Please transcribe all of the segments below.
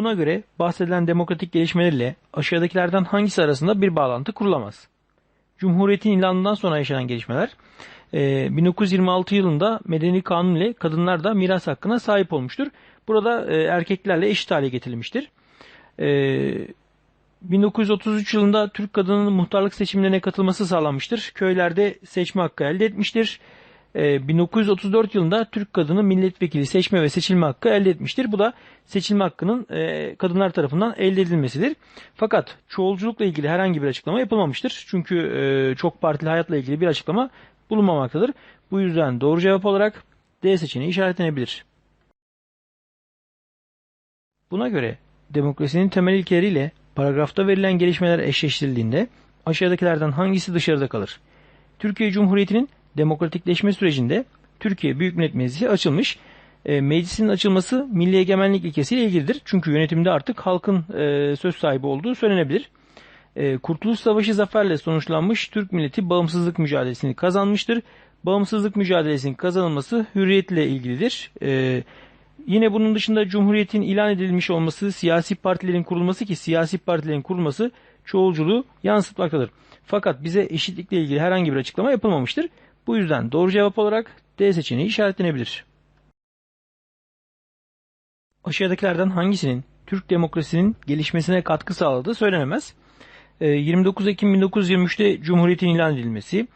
Buna göre bahsedilen demokratik gelişmeler ile aşağıdakilerden hangisi arasında bir bağlantı kurulamaz? Cumhuriyetin ilanından sonra yaşanan gelişmeler e, 1926 yılında Medeni Kanun ile kadınlar da miras hakkına sahip olmuştur. Burada e, erkeklerle eşit hale getirilmiştir. E, 1933 yılında Türk kadının muhtarlık seçimlerine katılması sağlanmıştır. Köylerde seçme hakkı elde etmiştir. Ee, 1934 yılında Türk kadını milletvekili seçme ve seçilme hakkı elde etmiştir. Bu da seçilme hakkının e, kadınlar tarafından elde edilmesidir. Fakat çoğulculukla ilgili herhangi bir açıklama yapılmamıştır. Çünkü e, çok partili hayatla ilgili bir açıklama bulunmamaktadır. Bu yüzden doğru cevap olarak D seçeneği işaretlenebilir. Buna göre demokrasinin temel ilkeleriyle paragrafta verilen gelişmeler eşleştirildiğinde aşağıdakilerden hangisi dışarıda kalır? Türkiye Cumhuriyeti'nin demokratikleşme sürecinde Türkiye Büyük Millet Meclisi açılmış. E, meclisin açılması milli egemenlik ilkesiyle ilgilidir. Çünkü yönetimde artık halkın e, söz sahibi olduğu söylenebilir. E, Kurtuluş Savaşı zaferle sonuçlanmış Türk milleti bağımsızlık mücadelesini kazanmıştır. Bağımsızlık mücadelesinin kazanılması hürriyetle ilgilidir. E, Yine bunun dışında Cumhuriyet'in ilan edilmiş olması, siyasi partilerin kurulması ki siyasi partilerin kurulması çoğulculuğu yansıtmaktadır. Fakat bize eşitlikle ilgili herhangi bir açıklama yapılmamıştır. Bu yüzden doğru cevap olarak D seçeneği işaretlenebilir. Aşağıdakilerden hangisinin Türk demokrasinin gelişmesine katkı sağladığı söylenemez. 29 ee, Ekim 1923'te Cumhuriyet'in ilan edilmesi,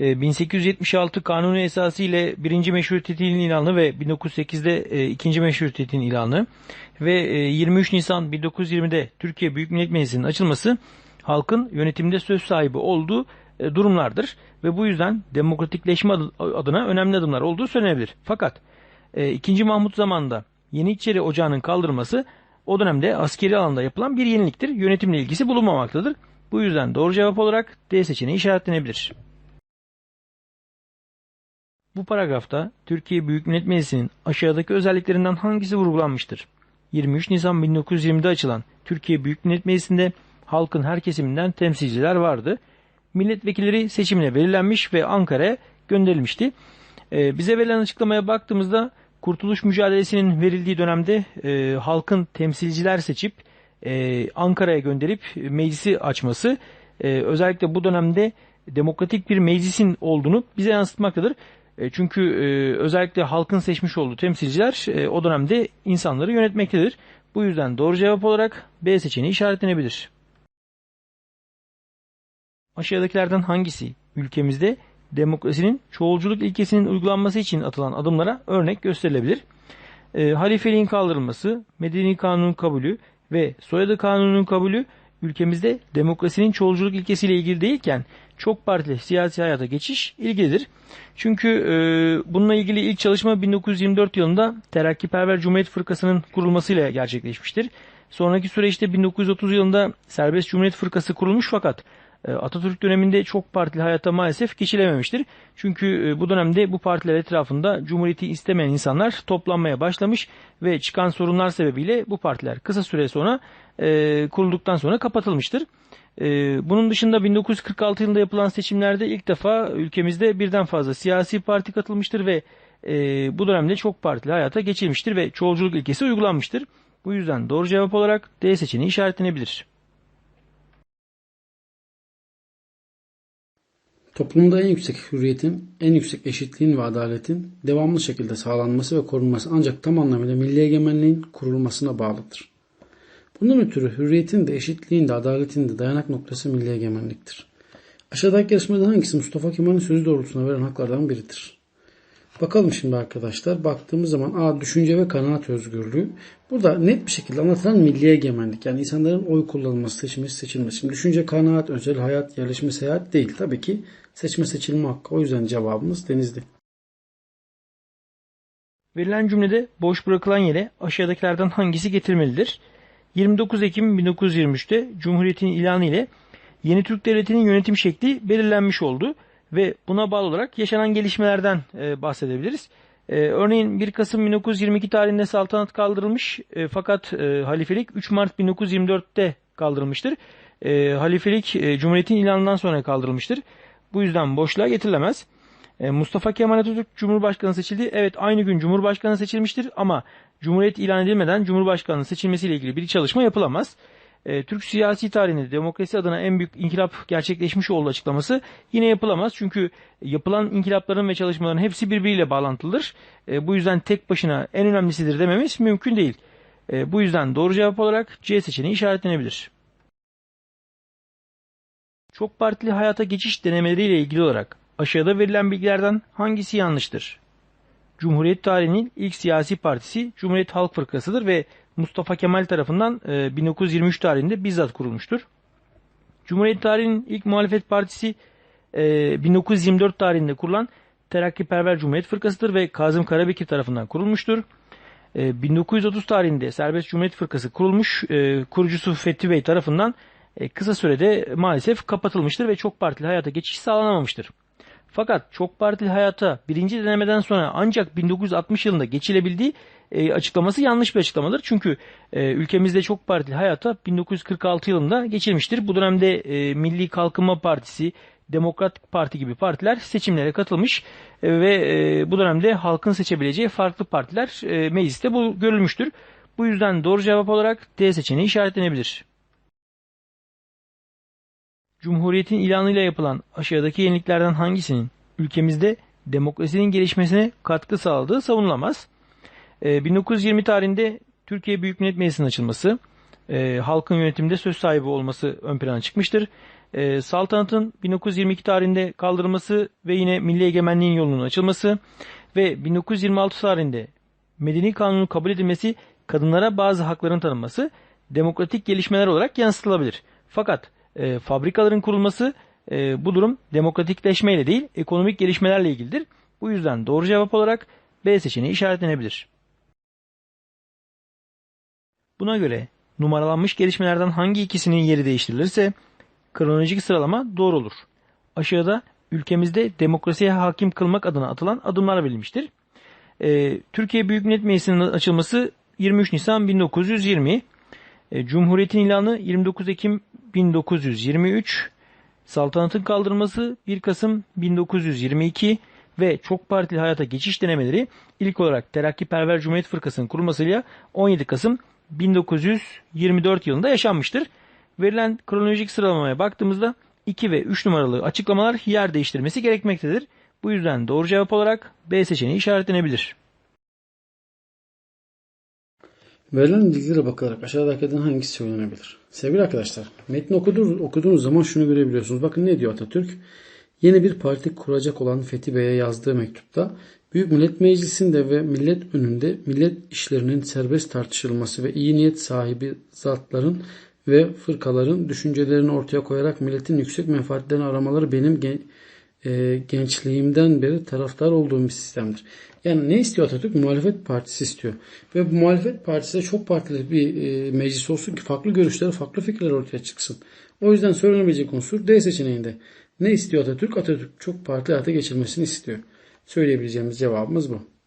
1876 ee, Kanunu Esası ile birinci meşrutiyetin ilanı ve 1908'de e, ikinci meşrutiyetin ilanı ve 23 e, Nisan 1920'de Türkiye Büyük Millet Meclisi'nin açılması halkın yönetimde söz sahibi olduğu durumlardır ve bu yüzden demokratikleşme adına önemli adımlar olduğu söylenebilir. Fakat 2. Mahmut zamanında Yeniçeri Ocağı'nın kaldırılması o dönemde askeri alanda yapılan bir yeniliktir. Yönetimle ilgisi bulunmamaktadır. Bu yüzden doğru cevap olarak D seçeneği işaretlenebilir. Bu paragrafta Türkiye Büyük Millet Meclisi'nin aşağıdaki özelliklerinden hangisi vurgulanmıştır? 23 Nisan 1920'de açılan Türkiye Büyük Millet Meclisi'nde halkın her kesiminden temsilciler vardı. Milletvekilleri seçimine belirlenmiş ve Ankara'ya gönderilmişti. Ee, bize verilen açıklamaya baktığımızda Kurtuluş mücadelesinin verildiği dönemde e, halkın temsilciler seçip e, Ankara'ya gönderip meclisi açması e, özellikle bu dönemde demokratik bir meclisin olduğunu bize yansıtmaktadır. E, çünkü e, özellikle halkın seçmiş olduğu temsilciler e, o dönemde insanları yönetmektedir. Bu yüzden doğru cevap olarak B seçeneği işaretlenebilir. Aşağıdakilerden hangisi ülkemizde demokrasinin çoğulculuk ilkesinin uygulanması için atılan adımlara örnek gösterilebilir? E, halifeliğin kaldırılması, medeni kanunun kabulü ve soyadı kanunun kabulü ülkemizde demokrasinin çoğulculuk ilkesiyle ilgili değilken çok partili siyasi hayata geçiş ilgilidir. Çünkü e, bununla ilgili ilk çalışma 1924 yılında Terakkiperver Cumhuriyet Fırkası'nın kurulmasıyla gerçekleşmiştir. Sonraki süreçte 1930 yılında Serbest Cumhuriyet Fırkası kurulmuş fakat Atatürk döneminde çok partili hayata maalesef geçilememiştir. Çünkü e, bu dönemde bu partiler etrafında Cumhuriyeti istemeyen insanlar toplanmaya başlamış ve çıkan sorunlar sebebiyle bu partiler kısa süre sonra e, kurulduktan sonra kapatılmıştır. Bunun dışında 1946 yılında yapılan seçimlerde ilk defa ülkemizde birden fazla siyasi parti katılmıştır ve bu dönemde çok partili hayata geçilmiştir ve çoğulculuk ilkesi uygulanmıştır. Bu yüzden doğru cevap olarak D seçeneği işaretlenebilir. Toplumda en yüksek hürriyetin, en yüksek eşitliğin ve adaletin devamlı şekilde sağlanması ve korunması ancak tam anlamıyla milli egemenliğin kurulmasına bağlıdır. Bundan ötürü hürriyetin de eşitliğin de adaletin de dayanak noktası milli egemenliktir. Aşağıdaki yarışmada hangisi Mustafa Kemal'in sözü doğrultusuna veren haklardan biridir? Bakalım şimdi arkadaşlar. Baktığımız zaman A. Düşünce ve kanaat özgürlüğü. Burada net bir şekilde anlatılan milli egemenlik. Yani insanların oy kullanılması, seçilmesi, seçilmesi. Şimdi düşünce, kanaat, özel hayat, yerleşme, seyahat değil. Tabii ki seçme seçilme hakkı. O yüzden cevabımız denizli. Verilen cümlede boş bırakılan yere aşağıdakilerden hangisi getirilmelidir? 29 Ekim 1923'te Cumhuriyet'in ilanı ile Yeni Türk Devleti'nin yönetim şekli belirlenmiş oldu ve buna bağlı olarak yaşanan gelişmelerden e, bahsedebiliriz. E, örneğin 1 Kasım 1922 tarihinde saltanat kaldırılmış e, fakat e, halifelik 3 Mart 1924'te kaldırılmıştır. E, halifelik e, Cumhuriyet'in ilanından sonra kaldırılmıştır. Bu yüzden boşluğa getirilemez. E, Mustafa Kemal Atatürk Cumhurbaşkanı seçildi. Evet aynı gün Cumhurbaşkanı seçilmiştir ama Cumhuriyet ilan edilmeden Cumhurbaşkanı seçilmesiyle ilgili bir çalışma yapılamaz. E, Türk siyasi tarihinde demokrasi adına en büyük inkılap gerçekleşmiş olduğu açıklaması yine yapılamaz. Çünkü yapılan inkılapların ve çalışmaların hepsi birbiriyle bağlantılıdır. E, bu yüzden tek başına en önemlisidir dememiz mümkün değil. Bu yüzden doğru cevap olarak C seçeneği işaretlenebilir. Çok partili hayata geçiş denemeleriyle ilgili olarak aşağıda verilen bilgilerden hangisi yanlıştır? Cumhuriyet tarihinin ilk siyasi partisi Cumhuriyet Halk Fırkası'dır ve Mustafa Kemal tarafından e, 1923 tarihinde bizzat kurulmuştur. Cumhuriyet tarihinin ilk muhalefet partisi e, 1924 tarihinde kurulan Terakkiperver Cumhuriyet Fırkası'dır ve Kazım Karabekir tarafından kurulmuştur. E, 1930 tarihinde Serbest Cumhuriyet Fırkası kurulmuş, e, kurucusu Fethi Bey tarafından e, kısa sürede maalesef kapatılmıştır ve çok partili hayata geçiş sağlanamamıştır. Fakat çok partili hayata birinci denemeden sonra ancak 1960 yılında geçilebildiği e, açıklaması yanlış bir açıklamadır. Çünkü e, ülkemizde çok partili hayata 1946 yılında geçilmiştir. Bu dönemde e, Milli Kalkınma Partisi, Demokratik Parti gibi partiler seçimlere katılmış e, ve e, bu dönemde halkın seçebileceği farklı partiler e, mecliste bu görülmüştür. Bu yüzden doğru cevap olarak D seçeneği işaretlenebilir. Cumhuriyetin ilanıyla yapılan aşağıdaki yeniliklerden hangisinin ülkemizde demokrasinin gelişmesine katkı sağladığı savunulamaz. Ee, 1920 tarihinde Türkiye Büyük Millet Meclisi'nin açılması, e, halkın yönetimde söz sahibi olması ön plana çıkmıştır. E, saltanatın 1922 tarihinde kaldırılması ve yine milli egemenliğin yolunun açılması ve 1926 tarihinde Medeni Kanunun kabul edilmesi, kadınlara bazı hakların tanınması demokratik gelişmeler olarak yansıtılabilir. Fakat e, fabrikaların kurulması e, bu durum demokratikleşmeyle değil ekonomik gelişmelerle ilgilidir. Bu yüzden doğru cevap olarak B seçeneği işaretlenebilir. Buna göre numaralanmış gelişmelerden hangi ikisinin yeri değiştirilirse kronolojik sıralama doğru olur. Aşağıda ülkemizde demokrasiye hakim kılmak adına atılan adımlar verilmiştir. E, Türkiye Büyük Millet Meclisi'nin açılması 23 Nisan 1920, e, Cumhuriyetin ilanı 29 Ekim 1923, saltanatın kaldırılması 1 Kasım 1922 ve çok partili hayata geçiş denemeleri ilk olarak Terakkiperver Cumhuriyet Fırkası'nın kurulmasıyla 17 Kasım 1924 yılında yaşanmıştır. Verilen kronolojik sıralamaya baktığımızda 2 ve 3 numaralı açıklamalar yer değiştirmesi gerekmektedir. Bu yüzden doğru cevap olarak B seçeneği işaretlenebilir. Verilen bilgilere bakılarak aşağıdakilerden hangisi söylenebilir? Sevgili arkadaşlar, metni okuduğunuz zaman şunu görebiliyorsunuz. Bakın ne diyor Atatürk? Yeni bir parti kuracak olan Fethi Bey'e yazdığı mektupta Büyük Millet Meclisi'nde ve millet önünde millet işlerinin serbest tartışılması ve iyi niyet sahibi zatların ve fırkaların düşüncelerini ortaya koyarak milletin yüksek menfaatlerini aramaları benim gen- e, gençliğimden beri taraftar olduğum bir sistemdir. Yani ne istiyor Atatürk? Muhalefet partisi istiyor. Ve bu muhalefet partisi de çok partili bir e, meclis olsun ki farklı görüşler, farklı fikirler ortaya çıksın. O yüzden söylenebilecek unsur D seçeneğinde. Ne istiyor Atatürk? Atatürk çok partili hayata geçirmesini istiyor. Söyleyebileceğimiz cevabımız bu.